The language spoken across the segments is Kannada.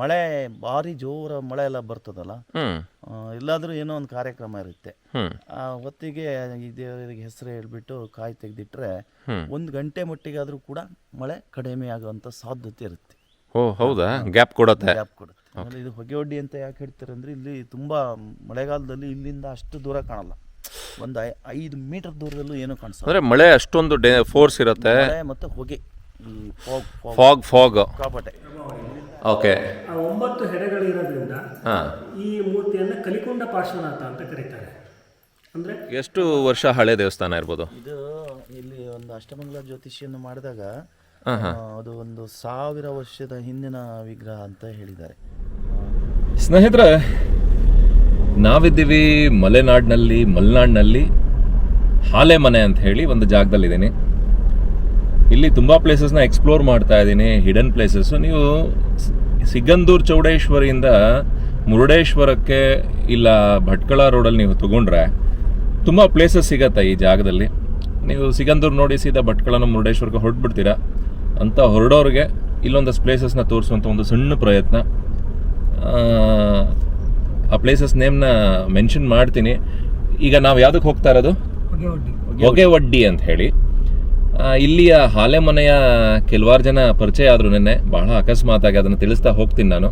ಮಳೆ ಭಾರಿ ಜೋರ ಮಳೆ ಎಲ್ಲ ಬರ್ತದಲ್ಲ? ಎಲ್ಲಾದರೂ ಏನೋ ಒಂದು ಕಾರ್ಯಕ್ರಮ ಇರುತ್ತೆ. ಆ ಹೊತ್ತಿಗೆ ಈ ದೇವರಿಗೆ ಹೆಸರು ಹೇಳ್ಬಿಟ್ಟು ಕಾಯಿ ತೆಗೆದಿಟ್ರೆ. ಒಂದು ಗಂಟೆ ಮಟ್ಟಿಗಾದರೂ ಕೂಡ ಮಳೆ ಕಡಿಮೆ ಆಗುವಂಥ ಸಾಧ್ಯತೆ ಇರುತ್ತೆ. ಓ ಹೌದಾ? ಗ್ಯಾಪ್ ಕೊಡುತ್ತೆ. ಗ್ಯಾಪ್ ಕೊಡುತ್ತೆ. ಆಮೇಲೆ ಇದು ಹೊಗೆ ಒಡ್ಡಿ ಅಂತ ಯಾಕೆ ಹೇಳ್ತಾರೆ ಅಂದರೆ ಇಲ್ಲಿ ತುಂಬ ಮಳೆಗಾಲದಲ್ಲಿ ಇಲ್ಲಿಂದ ಅಷ್ಟು ದೂರ ಕಾಣಲ್ಲ. ಒಂದು ಐದು ಮೀಟರ್ ದೂರದಲ್ಲೂ ಏನೂ ಕಾಣಿಸ್ತದೆ ಅಂದರೆ ಮಳೆ ಅಷ್ಟೊಂದು ಡೇ ಫೋರ್ಸ್ ಇರುತ್ತೆ. ಮತ್ತು ಹೊಗೆ. ಫಾಗ್ ಫಾಗ್ ಫಾಗ್ ಕಾಪಟೆ. ಓಕೆ ಆ ಒಂಬತ್ತು ಹೆಡೆಗಳಿರೋದ್ರಿಂದ ಹಾ. ಈ ಮೂರ್ತಿಯನ್ನು ಕಲಿಕೊಂಡ ಪಾರ್ಶ್ವನಾಥ ಅಂತ ಕರೀತಾರೆ. ಅಂದರೆ ಎಷ್ಟು ವರ್ಷ ಹಳೆ ದೇವಸ್ಥಾನ ಇರ್ಬೋದು? ಇದು ಇಲ್ಲಿ ಒಂದು ಅಷ್ಟಮಂಗಲ ಜ್ಯೋತಿಷಿಯನ್ನು ಮಾಡಿದಾಗ ಅದು ಒಂದು ಸಾವಿರ ವರ್ಷದ ಹಿಂದಿನ ವಿಗ್ರಹ ಅಂತ ಹೇಳಿದ್ದಾರೆ. ಸ್ನೇಹಿತರೆ ನಾವಿದ್ದೀವಿ ಮಲೆನಾಡಿನಲ್ಲಿ ಮಲೆನಾಡಿನಲ್ಲಿ ಹಾಲೆ ಮನೆ ಅಂತ ಹೇಳಿ ಒಂದು ಜಾಗದಲ್ಲಿದ್ದೀನಿ. ಇಲ್ಲಿ ತುಂಬ ಪ್ಲೇಸಸ್ನ ಎಕ್ಸ್ಪ್ಲೋರ್ ಮಾಡ್ತಾ ಇದ್ದೀನಿ ಹಿಡನ್ ಪ್ಲೇಸಸ್ಸು ನೀವು ಸಿಗಂದೂರ್ ಚೌಡೇಶ್ವರಿಯಿಂದ ಮುರುಡೇಶ್ವರಕ್ಕೆ ಇಲ್ಲ ಭಟ್ಕಳ ರೋಡಲ್ಲಿ ನೀವು ತಗೊಂಡ್ರೆ ತುಂಬ ಪ್ಲೇಸಸ್ ಸಿಗತ್ತೆ ಈ ಜಾಗದಲ್ಲಿ. ನೀವು ಸಿಗಂದೂರು ನೋಡಿ ಸೀದಾ ಭಟ್ಕಳನ ಮುರುಡೇಶ್ವರಕ್ಕೆ ಹೊರಟ್ಬಿಡ್ತೀರಾ? ಅಂತ ಹೊರಡೋರಿಗೆ ಇಲ್ಲೊಂದಷ್ಟು ಪ್ಲೇಸಸ್ನ ತೋರಿಸುವಂಥ ಒಂದು ಸಣ್ಣ ಪ್ರಯತ್ನ. ಆ, ಪ್ಲೇಸಸ್ ನೇಮ್ನ ಮೆನ್ಷನ್ ಮಾಡ್ತೀನಿ. ಈಗ ನಾವು ಯಾವುದಕ್ಕೆ ಹೋಗ್ತಾ ಇರೋದು? ಹೊಗೆ ಒಡ್ಡಿ ಅಂತ ಹೇಳಿ. ಇಲ್ಲಿಯ ಹಾಲೆ ಮನೆಯ ಕೆಲವಾರು ಜನ ಪರಿಚಯ ಆದರು ನೆನ್ನೆ. ಬಹಳ ಅಕಸ್ಮಾತಾಗಿ ಅದನ್ನು ತಿಳಿಸ್ತಾ ಹೋಗ್ತೀನಿ ನಾನು.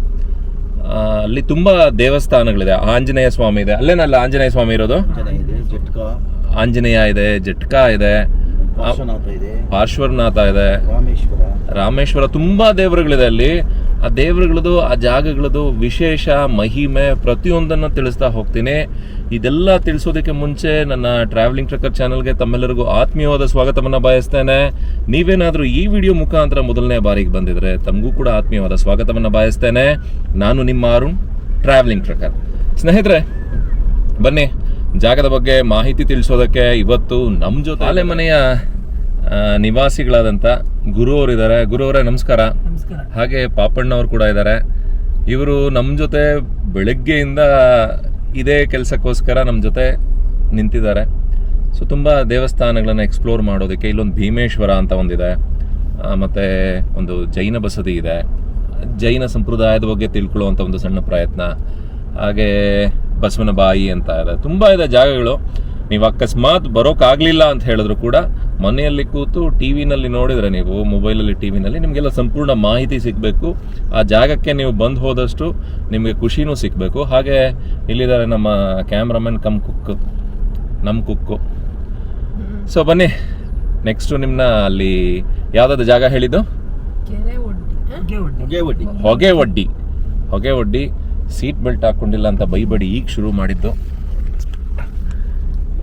ಅಲ್ಲಿ ತುಂಬ ದೇವಸ್ಥಾನಗಳಿದೆ. ಆಂಜನೇಯ ಸ್ವಾಮಿ ಇದೆ. ಅಲ್ಲೇನಲ್ಲ ಆಂಜನೇಯ ಸ್ವಾಮಿ ಇರೋದು? ಆಂಜನೇಯ ಇದೆ ಜಟ್ಕಾ ಇದೆ ಪಾರ್ಶ್ವನಾಥ ಇದೆ. ರಾಮೇಶ್ವರ. ತುಂಬಾ ದೇವರುಗಳಿದೆ ಅಲ್ಲಿ. ಆ ದೇವರುಗಳದು ಆ ಜಾಗಗಳದು ವಿಶೇಷ ಮಹಿಮೆ ಪ್ರತಿಯೊಂದನ್ನು ತಿಳಿಸ್ತಾ ಹೋಗ್ತೀನಿ. ಇದೆಲ್ಲ ತಿಳಿಸೋದಕ್ಕೆ ಮುಂಚೆ ನನ್ನ ಟ್ರಾವೆಲಿಂಗ್ ಟ್ರಕ್ಕರ್ ಚಾನಲ್ಗೆ ತಮ್ಮೆಲ್ಲರಿಗೂ ಆತ್ಮೀಯವಾದ ಸ್ವಾಗತವನ್ನು ಬಯಸ್ತೇನೆ. ನೀವೇನಾದರೂ ಈ ವಿಡಿಯೋ ಮುಖಾಂತರ ಮೊದಲನೇ ಬಾರಿಗೆ ಬಂದಿದ್ರೆ ತಮಗೂ ಕೂಡ ಆತ್ಮೀಯವಾದ ಸ್ವಾಗತವನ್ನು ಬಯಸ್ತೇನೆ. ನಾನು ನಿಮ್ಮ ಅರುಣ್ ಟ್ರಾವೆಲಿಂಗ್ ಟ್ರಕ್ಕರ್ ಸ್ನೇಹಿತರೆ ಬನ್ನಿ. ಜಾಗದ ಬಗ್ಗೆ ಮಾಹಿತಿ ತಿಳಿಸೋದಕ್ಕೆ ಇವತ್ತು ನಮ್ಮ ಜೊತೆ ಮನೆಯ ನಿವಾಸಿಗಳಾದಂಥ ಗುರು ಅವರಿದ್ದಾರೆ ಗುರು ಅವರೇ ನಮಸ್ಕಾರ. ಹಾಗೆ ಪಾಪಣ್ಣವರು ಕೂಡ ಇದ್ದಾರೆ ಇವರು ನಮ್ಮ ಜೊತೆ ಬೆಳಗ್ಗೆಯಿಂದ ಇದೇ ಕೆಲಸಕ್ಕೋಸ್ಕರ ನಮ್ಮ ಜೊತೆ ನಿಂತಿದ್ದಾರೆ. ಸೊ ತುಂಬ ದೇವಸ್ಥಾನಗಳನ್ನು ಎಕ್ಸ್ಪ್ಲೋರ್ ಮಾಡೋದಕ್ಕೆ ಇಲ್ಲೊಂದು ಭೀಮೇಶ್ವರ ಅಂತ ಒಂದಿದೆ. ಮತ್ತು ಒಂದು ಜೈನ ಬಸದಿ ಇದೆ. ಜೈನ ಸಂಪ್ರದಾಯದ ಬಗ್ಗೆ ತಿಳ್ಕೊಳ್ಳುವಂಥ ಒಂದು ಸಣ್ಣ ಪ್ರಯತ್ನ. ಹಾಗೆ ಬಸವನ ಬಾಯಿ ಅಂತ ಇದೆ. ತುಂಬ ಇದೆ ಜಾಗಗಳು. ನೀವು ಅಕಸ್ಮಾತ್ ಬರೋಕ್ಕಾಗಲಿಲ್ಲ ಅಂತ ಹೇಳಿದ್ರು ಕೂಡ ಮನೆಯಲ್ಲಿ ಕೂತು ಟಿ ವಿನಲ್ಲಿ ನೋಡಿದರೆ ನೀವು ಮೊಬೈಲಲ್ಲಿ ಟಿ ವಿನಲ್ಲಿ ನಿಮಗೆಲ್ಲ ಸಂಪೂರ್ಣ ಮಾಹಿತಿ ಸಿಗಬೇಕು. ಆ ಜಾಗಕ್ಕೆ ನೀವು ಬಂದು ಹೋದಷ್ಟು ನಿಮಗೆ ಖುಷಿನೂ ಸಿಗಬೇಕು. ಹಾಗೆ ಇಲ್ಲಿದ್ದಾರೆ ನಮ್ಮ ಕ್ಯಾಮ್ರಾಮನ್ ಕಮ್ ಕುಕ್ ನಮ್ಮ ಕುಕ್ಕು. ಸೊ ಬನ್ನಿ ನೆಕ್ಸ್ಟು ನಿಮ್ಮನ್ನ ಅಲ್ಲಿ ಯಾವುದಾದ್ರು ಜಾಗ ಹೇಳಿದ್ದು? ಹೊಗೆ ಒಡ್ಡಿ. ಹೊಗೆ ಒಡ್ಡಿ. ಹೊಗೆ ಒಡ್ಡಿ. ಹೊಗೆ ಒಡ್ಡಿ ಸೀಟ್ ಬೆಲ್ಟ್ ಹಾಕ್ಕೊಂಡಿಲ್ಲ ಅಂತ ಬೈಬಡಿ ಈಗ ಶುರು ಮಾಡಿದ್ದು.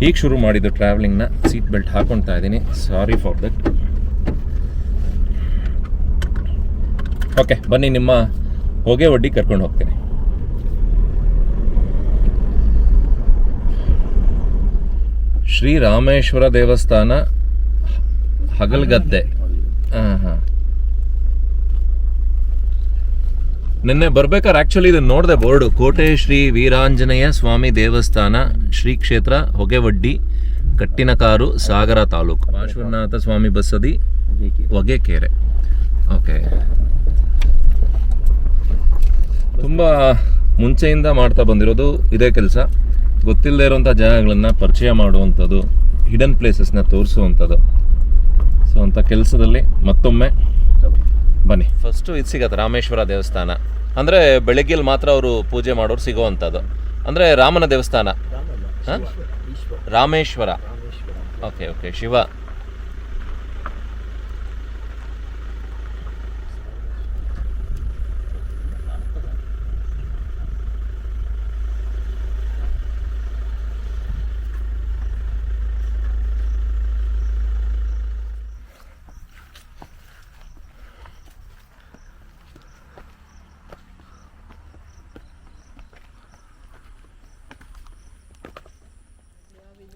ಈಗ ಶುರು ಮಾಡಿದ್ದು ಟ್ರಾವೆಲಿಂಗ್ನ ಸೀಟ್ ಬೆಲ್ಟ್ ಹಾಕೊಳ್ತಾ ಇದ್ದೀನಿ. ಸಾರಿ ಫಾರ್ ದಟ್ ಓಕೆ ಬನ್ನಿ ನಿಮ್ಮ ಹೊಗೆ ಒಡ್ಡಿ ಕರ್ಕೊಂಡು ಹೋಗ್ತೀನಿ. ಶ್ರೀ ರಾಮೇಶ್ವರ ದೇವಸ್ಥಾನ ಹಗಲ್ಗದ್ದೆ. ಹಾಂ ಹಾಂ. ನಿನ್ನೆ ಬರ್ಬೇಕಾದ್ರೆ ಆಕ್ಚುಲಿ ಇದನ್ನ ನೋಡಿದೆ ಬೋರ್ಡು. ಕೋಟೆ ಶ್ರೀ ವೀರಾಂಜನೇಯ ಸ್ವಾಮಿ ದೇವಸ್ಥಾನ ಶ್ರೀ ಕ್ಷೇತ್ರ ಹೊಗೆವಡ್ಡಿ, ಕಟ್ಟಿನಕಾರು, ಸಾಗರ ತಾಲೂಕು. ಪಾರ್ಶ್ವನಾಥ ಸ್ವಾಮಿ ಬಸದಿ, ಹೊಗೆಕೆರೆ. ಓಕೆ. ತುಂಬ ಮುಂಚೆಯಿಂದ ಮಾಡ್ತಾ ಬಂದಿರೋದು ಇದೇ ಕೆಲಸ. ಗೊತ್ತಿಲ್ಲದೆ ಇರುವಂಥ ಜಾಗಗಳನ್ನು ಪರಿಚಯ ಮಾಡುವಂಥದ್ದು ಹಿಡನ್ ಪ್ಲೇಸಸ್ನ ತೋರಿಸುವಂಥದ್ದು. ಸೊ ಅಂಥ ಕೆಲಸದಲ್ಲಿ ಮತ್ತೊಮ್ಮೆ ಬನ್ನಿ. ಫಸ್ಟು ಇದು ಸಿಗತ್ತೆ ರಾಮೇಶ್ವರ ದೇವಸ್ಥಾನ. ಅಂದರೆ ಬೆಳಗ್ಗೆಲಿ ಮಾತ್ರ ಅವರು ಪೂಜೆ ಮಾಡೋರು ಸಿಗೋವಂಥದ್ದು. ಅಂದರೆ ರಾಮನ ದೇವಸ್ಥಾನ. ಹಾಂ? ರಾಮೇಶ್ವರ. Okay okay Shiva.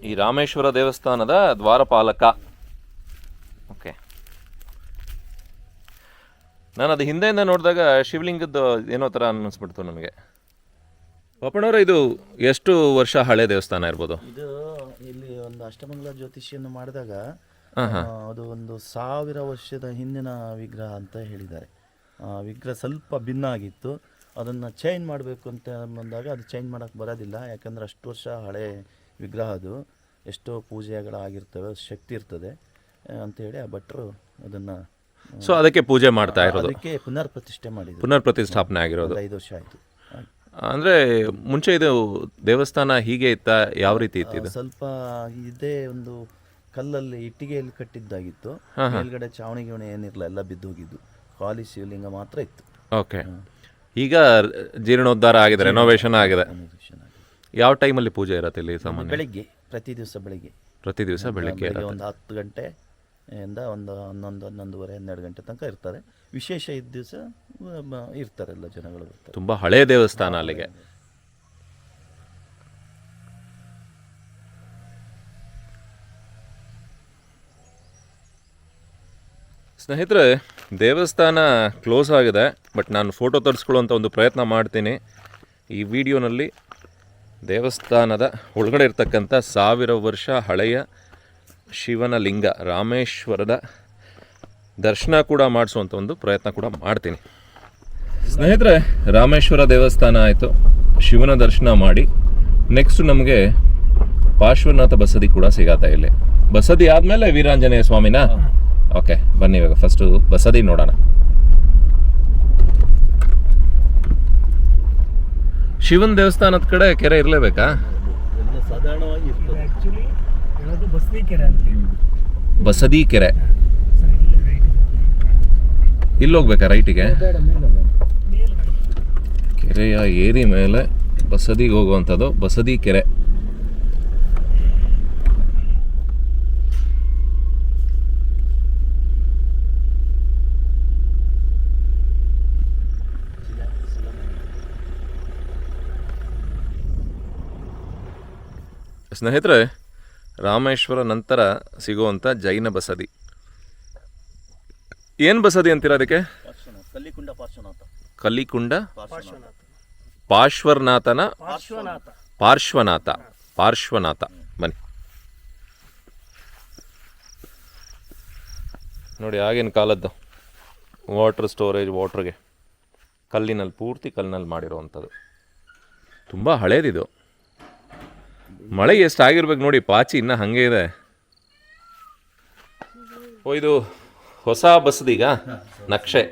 ಈ ರಾಮೇಶ್ವರ ದೇವಸ್ಥಾನದ ದ್ವಾರಪಾಲಕ. ಓಕೆ ನಾನು ಅದು ಹಿಂದೆಯಿಂದ ನೋಡಿದಾಗ ಶಿವಲಿಂಗದ್ದು ಏನೋ ಥರ ಅನ್ನಿಸ್ಬಿಡ್ತು ನಮಗೆ. ಪಾಪಣ್ಣವ್ರೆ ಇದು ಎಷ್ಟು ವರ್ಷ ಹಳೆ ದೇವಸ್ಥಾನ ಇರ್ಬೋದು? ಇದು ಇಲ್ಲಿ ಒಂದು ಅಷ್ಟಮಂಗಲ ಜ್ಯೋತಿಷಿಯನ್ನು ಮಾಡಿದಾಗ ಅದು ಒಂದು ಸಾವಿರ ವರ್ಷದ ಹಿಂದಿನ ವಿಗ್ರಹ ಅಂತ ಹೇಳಿದ್ದಾರೆ. ಆ, ವಿಗ್ರಹ ಸ್ವಲ್ಪ ಭಿನ್ನ ಆಗಿತ್ತು. ಅದನ್ನು ಚೇಂಜ್ ಮಾಡಬೇಕು ಅಂತ ಬಂದಾಗ ಅದು ಚೇಂಜ್ ಮಾಡೋಕ್ಕೆ ಬರೋದಿಲ್ಲ. ಯಾಕಂದರೆ ಅಷ್ಟು ವರ್ಷ ಹಳೆ ವಿಗ್ರಹ ಅದು ಎಷ್ಟೋ ಪೂಜೆಗಳಾಗಿರ್ತವೆ ಶಕ್ತಿ ಇರ್ತದೆ ಅಂತ ಅಂತೇಳಿ ಆ ಭಟ್ರು ಅದನ್ನು ಸೊ ಅದಕ್ಕೆ ಪೂಜೆ ಮಾಡ್ತಾ ಇರೋದು. ಅದಕ್ಕೆ ಪುನರ್ ಪ್ರತಿಷ್ಠೆ ಮಾಡಿದ್ರು. ಪುನರ್ ಪ್ರತಿಷ್ಠಾಪನೆ ಆಗಿರೋದು. ಐದು ವರ್ಷ ಆಯಿತು. ಅಂದರೆ ಮುಂಚೆ ಇದು ದೇವಸ್ಥಾನ ಹೀಗೆ ಇತ್ತ ಯಾವ ರೀತಿ ಇತ್ತು ಸ್ವಲ್ಪ ಇದೇ ಒಂದು ಕಲ್ಲಲ್ಲಿ ಇಟ್ಟಿಗೆಯಲ್ಲಿ ಕಟ್ಟಿದ್ದಾಗಿತ್ತು. ಮೇಲ್ಗಡೆ ಚಾವಣಿ ಗಿವಣಿ ಏನಿರಲ್ಲ ಎಲ್ಲ ಬಿದ್ದು ಹೋಗಿದ್ದು ಖಾಲಿ ಶಿವಲಿಂಗ ಮಾತ್ರ ಇತ್ತು. ಓಕೆ ಈಗ ಜೀರ್ಣೋದ್ಧಾರ ಆಗಿದೆ ರೆನೋವೇಷನ್ ಆಗಿದೆ. ಯಾವ ಟೈಮಲ್ಲಿ ಪೂಜೆ ಇರುತ್ತೆ ಇಲ್ಲಿ ಸಾಮಾನ್ಯ? ಬೆಳಿಗ್ಗೆ ಪ್ರತಿ ದಿವಸ ಬೆಳಿಗ್ಗೆ. ಪ್ರತಿ ದಿವಸ ಬೆಳಗ್ಗೆ ಬೆಳಿಗ್ಗೆ ಒಂದು ಹತ್ತು ಗಂಟೆ ಇಂದ ಒಂದು ಹನ್ನೊಂದು ಹನ್ನೊಂದುವರೆ ಹನ್ನೆರಡು ಗಂಟೆ ತನಕ ಇರ್ತಾರೆ. ವಿಶೇಷ ಇದ್ದ ದಿವಸ ಇರ್ತಾರೆ ಎಲ್ಲ ಜನಗಳು ಬರ್ತಾರೆ. ತುಂಬ ಹಳೆ ದೇವಸ್ಥಾನ ಅಲ್ಲಿಗೆ. ಸ್ನೇಹಿತರೆ ದೇವಸ್ಥಾನ ಕ್ಲೋಸ್ ಆಗಿದೆ ಬಟ್ ನಾನು ಫೋಟೋ ತರಿಸ್ಕೊಳ್ಳುವಂಥ ಒಂದು ಪ್ರಯತ್ನ ಮಾಡ್ತೀನಿ. ಈ ವಿಡಿಯೋನಲ್ಲಿ ದೇವಸ್ಥಾನದ ಒಳಗಡೆ ಇರ್ತಕ್ಕಂಥ ಸಾವಿರ ವರ್ಷ ಹಳೆಯ ಶಿವನ ಲಿಂಗ ರಾಮೇಶ್ವರದ ದರ್ಶನ ಕೂಡ ಮಾಡಿಸುವಂಥ ಒಂದು ಪ್ರಯತ್ನ ಕೂಡ ಮಾಡ್ತೀನಿ. ಸ್ನೇಹಿತರೆ ರಾಮೇಶ್ವರ ದೇವಸ್ಥಾನ ಆಯಿತು. ಶಿವನ ದರ್ಶನ ಮಾಡಿ. ನೆಕ್ಸ್ಟ್ ನಮಗೆ ಪಾರ್ಶ್ವನಾಥ ಬಸದಿ ಕೂಡ ಸಿಗತ್ತೆ ಇಲ್ಲಿ. ಬಸದಿ ಆದಮೇಲೆ ವೀರಾಂಜನೇಯ ಸ್ವಾಮಿನ? ಓಕೆ ಬನ್ನಿ ಇವಾಗ. ಫಸ್ಟು ಬಸದಿ ನೋಡೋಣ. ಶಿವನ ದೇವಸ್ಥಾನದ ಕಡೆ ಕೆರೆ ಇರಲೇಬೇಕಾ? ಎಲ್ಲ ಸಾಧಾರಣವಾಗಿ ಇರ್ತದೆ. ಆ್ಯಕ್ಚುಲಿ ಹೇಳೋದು ಬಸ್ತಿ ಕೆರೆ ಅಂತೀವಿ ಬಸದಿ ಕೆರೆ. ಇಲ್ಲಿ ಹೋಗ್ಬೇಕಾ ರೈಟಿಗೆ ಕೆರೆಯ ಏರಿ ಮೇಲೆ ಬಸದಿಗೆ ಹೋಗುವಂಥದ್ದು ಬಸದಿ ಕೆರೆ. ಸ್ನೇಹಿತರೆ ರಾಮೇಶ್ವರ ನಂತರ ಸಿಗುವಂಥ ಜೈನ ಬಸದಿ. ಏನು ಬಸದಿ ಅಂತೀರ ಅದಕ್ಕೆ? ಕಲಿಕುಂಡ ಕಲ್ಲಿಕುಂಡ ಪಾರ್ಶ್ವನಾಥ. ಕಲ್ಲಿಕುಂಡ ಪಾರ್ಶ್ವನಾಥ. ಪಾರ್ಶ್ವನಾಥನ ಪಾರ್ಶ್ವನಾಥ. ಪಾರ್ಶ್ವನಾಥ ಪಾರ್ಶ್ವನಾಥ. ಬನ್ನಿ. ನೋಡಿ ಆಗಿನ ಕಾಲದ್ದು ವಾಟರ್ ಸ್ಟೋರೇಜ್ ವಾಟ್ರಿಗೆ ಕಲ್ಲಿನಲ್ಲಿ ಪೂರ್ತಿ ಕಲ್ಲಿನಲ್ಲಿ ಮಾಡಿರೋವಂಥದ್ದು. ತುಂಬ ಹಳೇದಿದು. ಮಳೆ ಎಷ್ಟು ಆಗಿರ್ಬೇಕು ನೋಡಿ, ಪಾಚಿ ಇನ್ನೂ ಹಾಗೆ ಇದೆ. ಓ, ಇದು ಹೊಸ ಬಸದಿಗ ನಕ್ಷೆ.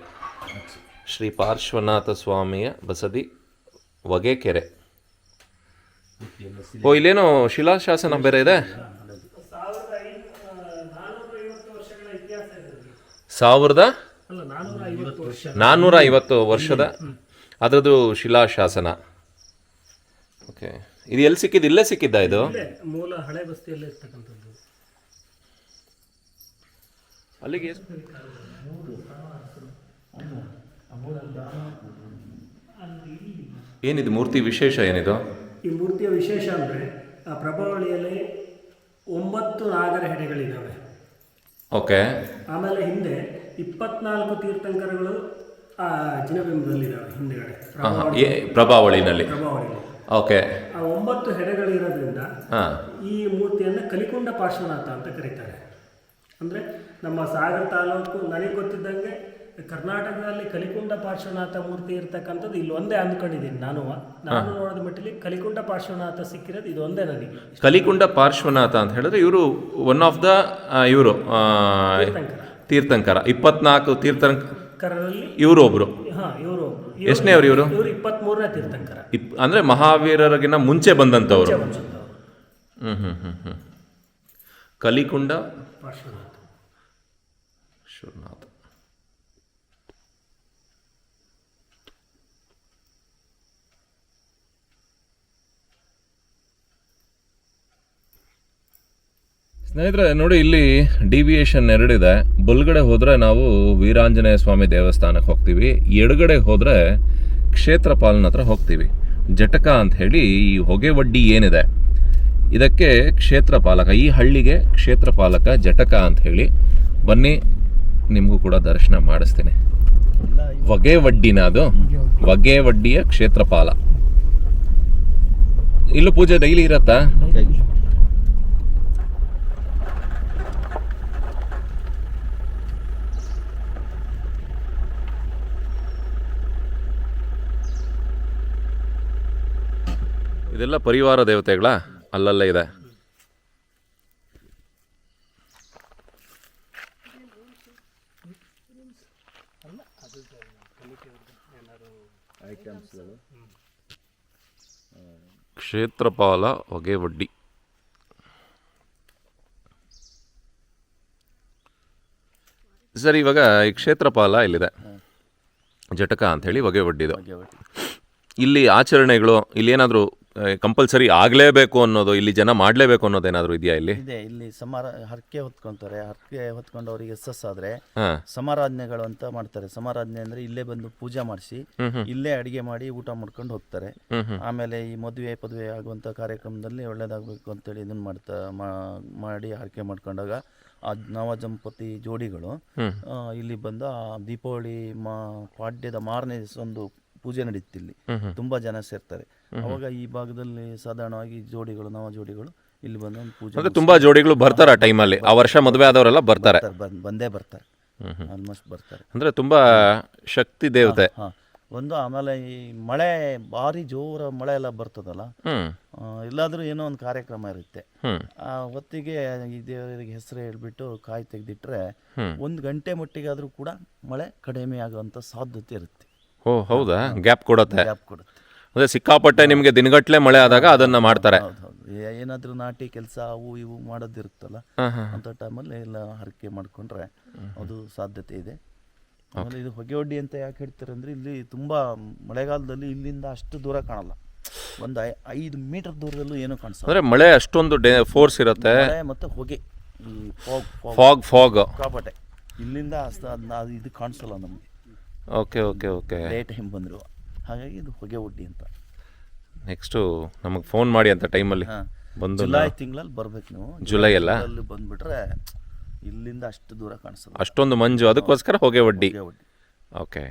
ಶ್ರೀ ಪಾರ್ಶ್ವನಾಥ ಸ್ವಾಮಿಯ ಬಸದಿ ಹೊಗೆಕೆರೆ ಓ, ಇಲ್ಲೇನೋ ಶಿಲಾಶಾಸನ ಬೇರೆ ಇದೆ? ಸಾವಿರದ ನಾನ್ನೂರ ಐವತ್ತು ವರ್ಷದ, ಅದರದ್ದು ಶಿಲಾಶಾಸನ. ಓಕೆ. ಇದು ಎಲ್ಲಿ ಸಿಕ್ಕಿದ್ದು? ಇಲ್ಲೇ ಸಿಕ್ಕಿದ್ದ ಇದು? ಇಲ್ಲೇ ಮೂಲ ಹಳೆ ಬಸ್ತಿಯಲ್ಲೇ ಇರ್ತಕ್ಕಂಥದ್ದು. ಅಲ್ಲಿಗೆ ಎಷ್ಟು- ಏನಿದು ಮೂರ್ತಿ ವಿಶೇಷ ಏನಿದು? ಈ ಮೂರ್ತಿಯ ವಿಶೇಷ ಅಂದರೆ ಆ ಪ್ರಭಾವಳಿಯಲ್ಲಿ ಒಂಬತ್ತು ನಾಗರ ಹೆಡೆಗಳಿದ್ದಾವೆ ಓಕೆ. ಆಮೇಲೆ ಹಿಂದೆ ಇಪ್ಪತ್ನಾಲ್ಕು ತೀರ್ಥಂಕರಗಳು ಆ ಜಿನಬಿಂಬದಲ್ಲಿದ್ದಾವೆ ಹಿಂದೆಗಡೆ ಪ್ರಭಾವಳಿನಲ್ಲಿ. ಪ್ರಭಾವಳಿಯಲ್ಲಿ. ಓಕೆ ಆ ಒಂಬತ್ತು ಹೆಡೆಗಳಿರೋದ್ರಿಂದ ಹಾಂ. ಈ ಮೂರ್ತಿಯನ್ನು ಕಲಿಕುಂಡ ಪಾರ್ಶ್ವನಾಥ ಅಂತ ಕರೀತಾರೆ. ಅಂದರೆ ನಮ್ಮ ಸಾಗರ ತಾಲೂಕು ನನಗೆ ಗೊತ್ತಿದ್ದಂಗೆ ಕರ್ನಾಟಕದಲ್ಲಿ ಕಲಿಕುಂಡ ಪಾರ್ಶ್ವನಾಥ ಮೂರ್ತಿ ಇರತಕ್ಕಂಥದ್ದು ಇಲ್ಲಿ ಒಂದೇ ಅಂದ್ಕೊಂಡಿದ್ದೀನಿ ನಾನು. ನಾನು ನೋಡಿದ ಮಟ್ಟಿಗೆ ಕಲಿಕುಂಡ ಪಾರ್ಶ್ವನಾಥ ಸಿಕ್ಕಿರೋದು ಇದು ಒಂದೇ ನನಗೆ. ಕಲಿಕುಂಡ ಪಾರ್ಶ್ವನಾಥ ಅಂತ ಹೇಳಿದ್ರೆ ಇವರು ಒನ್ ಆಫ್ ದ ಇವರು ತೀರ್ಥಂಕರ. ಇಪ್ಪತ್ನಾಲ್ಕು ತೀರ್ಥಂಕರಲ್ಲಿ ಇವರು ಒಬ್ರು ಇವರು ಎಷ್ಟನೇವ್ರು ಇವರು ಇವರು? ಇಪ್ಪತ್ತ್ಮೂರನೇ ತೀರ್ಥಂಕರ. ಇಪ್ ಅಂದರೆ ಮಹಾವೀರರಿಗಿನ್ನ ಮುಂಚೆ ಬಂದಂಥವ್ರು ಹ್ಮ್ ಹ್ಞೂ ಹ್ಞೂ ಹ್ಞೂ ಹ್ಞೂ ಕಲಿಕುಂಡ ಪಾರ್ಶ್ವನಾಥ ಶಿವನಾಥ ಸ್ನೇಹಿತರೆ, ನೋಡಿ ಇಲ್ಲಿ ಡಿವಿಯೇಷನ್ ಎರಡಿದೆ. ಬಲ್ಗಡೆ ಹೋದರೆ ನಾವು ವೀರಾಂಜನೇಯ ಸ್ವಾಮಿ ದೇವಸ್ಥಾನಕ್ಕೆ ಹೋಗ್ತೀವಿ. ಎಡಗಡೆ ಹೋದರೆ ಕ್ಷೇತ್ರಪಾಲನ ಹತ್ರ ಹೋಗ್ತೀವಿ. ಜಟಕ ಅಂತ ಹೇಳಿ ಈ ಹೊಗೆವಡ್ಡಿ ಏನಿದೆ, ಇದಕ್ಕೆ ಕ್ಷೇತ್ರಪಾಲಕ, ಈ ಹಳ್ಳಿಗೆ ಕ್ಷೇತ್ರಪಾಲಕ ಜಟಕ ಅಂತ ಹೇಳಿ. ಬನ್ನಿ, ನಿಮಗೂ ಕೂಡ ದರ್ಶನ ಮಾಡಿಸ್ತೀನಿ. ಹೊಗೆ ವಡ್ಡಿನ ಅದು. ಹೊಗೆ ವಡ್ಡಿಯ ಕ್ಷೇತ್ರಪಾಲ. ಇಲ್ಲೂ ಪೂಜೆ ಡೈಲಿ ಇರತ್ತಾ? ಇದೆಲ್ಲ ಪರಿವಾರ ದೇವತೆಗಳ? ಅಲ್ಲಲ್ಲೇ ಇದೆ. ಕ್ಷೇತ್ರಪಾಲ ಹೊಗೆ ವಡ್ಡಿ ಸರ್ ಇವಾಗ ಈ ಕ್ಷೇತ್ರಪಾಲ ಇಲ್ಲಿದೆ ಜಟಕ ಅಂಥೇಳಿ ಹೊಗೆ ವಡ್ಡಿದು ಇಲ್ಲಿ ಆಚರಣೆಗಳು ಇಲ್ಲಿ ಏನಾದರೂ ಕಂಪಲ್ಸರಿ ಆಗಲೇಬೇಕು ಅನ್ನೋದು ಇಲ್ಲಿ ಜನ ಮಾಡಲೇಬೇಕು ಅನ್ನೋದೇನಾದರೂ ಇದೆಯಾ ಇಲ್ಲಿ? ಇದೆ ಇಲ್ಲಿ ಸಮಾರ ಹರಕೆ ಹೊತ್ಕೊಂತಾರೆ. ಹರಕೆ ಹೊತ್ಕೊಂಡು ಅವ್ರಿಗೆ ಎಸ್ ಎಸ್ ಆದರೆ ಹಾಂ. ಸಮಾರಾಧನೆಗಳು ಅಂತ ಮಾಡ್ತಾರೆ. ಸಮಾರಾಧನೆ ಅಂದ್ರೆ ಇಲ್ಲೇ ಬಂದು ಪೂಜೆ ಮಾಡಿಸಿ ಇಲ್ಲೇ ಅಡಿಗೆ ಮಾಡಿ ಊಟ ಮಾಡ್ಕೊಂಡು ಹೋಗ್ತಾರೆ. ಆಮೇಲೆ ಈ ಮದುವೆ ಪದುವೆ ಆಗುವಂತ ಕಾರ್ಯಕ್ರಮದಲ್ಲಿ ಒಳ್ಳೇದಾಗಬೇಕು ಅಂತೇಳಿ ಇದನ್ನು ಮಾಡ್ತಾ ಮಾ- ಮಾಡಿ ಹರಕೆ ಮಾಡ್ಕೊಂಡಾಗ ಆ ನವ ದಂಪತಿ ಜೋಡಿಗಳು ಆ, ಇಲ್ಲಿ ಬಂದು ಆ ದೀಪಾವಳಿ ಮಾ ಪಾಡ್ಯದ ಮಾರನೇ ದಿವಸ ಒಂದು ಪೂಜೆ ನಡೆಯುತ್ತೆ ಇಲ್ಲಿ ತುಂಬ ಜನ ಸೇರ್ತಾರೆ. ಅವಾಗ ಈ ಭಾಗದಲ್ಲಿ ಸಾಧಾರಣವಾಗಿ ಜೋಡಿಗಳು ನವ ಜೋಡಿಗಳು ಇಲ್ಲಿ ಬಂದು ಒಂದು ಪೂಜೆ ಅಂದ್ರೆ ತುಂಬಾ ಜೋಡಿಗಳು ಬರ್ತಾರೆ ಆ ಟೈಮಲ್ಲಿ. ಆ ವರ್ಷ ಮದುವೆ ಆದವರೆಲ್ಲ ಬರ್ತಾರೆ. ಮಾಡ್ತಾರೆ, ಬಂದ್- ಬಂದೇ ಬರ್ತಾರೆ. ಆಲ್ಮೋಸ್ಟ್ ಬರ್ತಾರೆ. ಅಂದ್ರೆ ತುಂಬಾ ಶಕ್ತಿ ದೇವತೆ. ಹಾಂ. ಒಂದು ಆಮೇಲೆ ಈ ಮಳೆ ಭಾರಿ ಜೋರ ಮಳೆ ಎಲ್ಲ ಬರ್ತದಲ್ಲ? ಹ್ಮ್. ಆ, ಎಲ್ಲಾದ್ರೂ ಏನೋ ಒಂದು ಕಾರ್ಯಕ್ರಮ ಇರುತ್ತೆ. ಆ ಹೊತ್ತಿಗೆ ಈ ದೇವರಿಗೆ ಹೆಸರು ಹೇಳ್ಬಿಟ್ಟು ಕಾಯಿ ತೆಗೆದಿಟ್ರೆ ಹ್ಮ್. ಒಂದು ಗಂಟೆ ಮಟ್ಟಿಗಾದರೂ ಕೂಡ ಮಳೆ ಕಡಿಮೆ ಆಗುವಂಥ ಸಾಧ್ಯತೆ ಇರುತ್ತೆ. ಓ ಹೌದಾ? ಗ್ಯಾಪ್ ಕೊಡುತ್ತೆ. ಗ್ಯಾಪ್ ಕೊಡುತ್ತೆ. ಅಂದರೆ ಸಿಕ್ಕಾಪಟ್ಟೆ ನಿಮಗೆ ದಿನಗಟ್ಟಲೆ ಮಳೆ ಆದಾಗ ಅದನ್ನು ಮಾಡ್ತಾರೆ. ಏನಾದರೂ ನಾಟಿ ಕೆಲಸ ಅವು ಇವು ಮಾಡೋದಿರುತ್ತಲ್ಲ ಅಂಥ ಟೈಮಲ್ಲಿ ಎಲ್ಲ ಹರಕೆ ಮಾಡಿಕೊಂಡ್ರೆ ಅದು ಸಾಧ್ಯತೆ ಇದೆ. ಆಮೇಲೆ ಇದು ಹೊಗೆ ಒಡ್ಡಿ ಅಂತ ಯಾಕೆ ಹೇಳ್ತಾರೆ ಅಂದರೆ ಇಲ್ಲಿ ತುಂಬ ಮಳೆಗಾಲದಲ್ಲಿ ಇಲ್ಲಿಂದ ಅಷ್ಟು ದೂರ ಕಾಣಲ್ಲ. ಒಂದು ಐದು ಮೀಟರ್ ದೂರದಲ್ಲೂ ಏನೂ ಕಾಣಿಸ್ತದೆ ಅಂದರೆ ಮಳೆ ಅಷ್ಟೊಂದು ಡೇ ಫೋರ್ಸ್ ಇರುತ್ತೆ. ಮತ್ತು ಹೊಗೆ ಈ ಫಾಗ್ ಫಾಗ್. ಫಾಗ್ ಕಾಪಾಟೆ ಇಲ್ಲಿಂದ ಅಷ್ಟು ಇದು ಕಾಣಿಸಲ್ಲ ನಮಗೆ. Okay okay okay. Day time ಬಂದರು. ಹಾಗಾಗಿ ಇದು ಹೊಗೆ ಉಡ್ಡಿ ಅಂತ. ನೆಕ್ಸ್ಟು ನಮಗೆ ಫೋನ್ ಮಾಡಿ ಅಂತ ಟೈಮಲ್ಲಿ ಹಾಂ. ಬಂದು ಜುಲೈ ತಿಂಗಳಲ್ಲಿ ಬರ್ಬೇಕು ನೀವು. ಜುಲೈ ಅಲ್ಲ? ಅಲ್ಲಿ ಬಂದ್ಬಿಟ್ರೆ ಇಲ್ಲಿಂದ ಅಷ್ಟು ದೂರ ಕಾಣಿಸ್ತದೆ ಅಷ್ಟೊಂದು ಮಂಜು ಅದಕ್ಕೋಸ್ಕರ ಹೊಗೆ ಒಡ್ಡಿ ಹೊಗೆ ಹೊಡ್ಡಿ. ಓಕೆ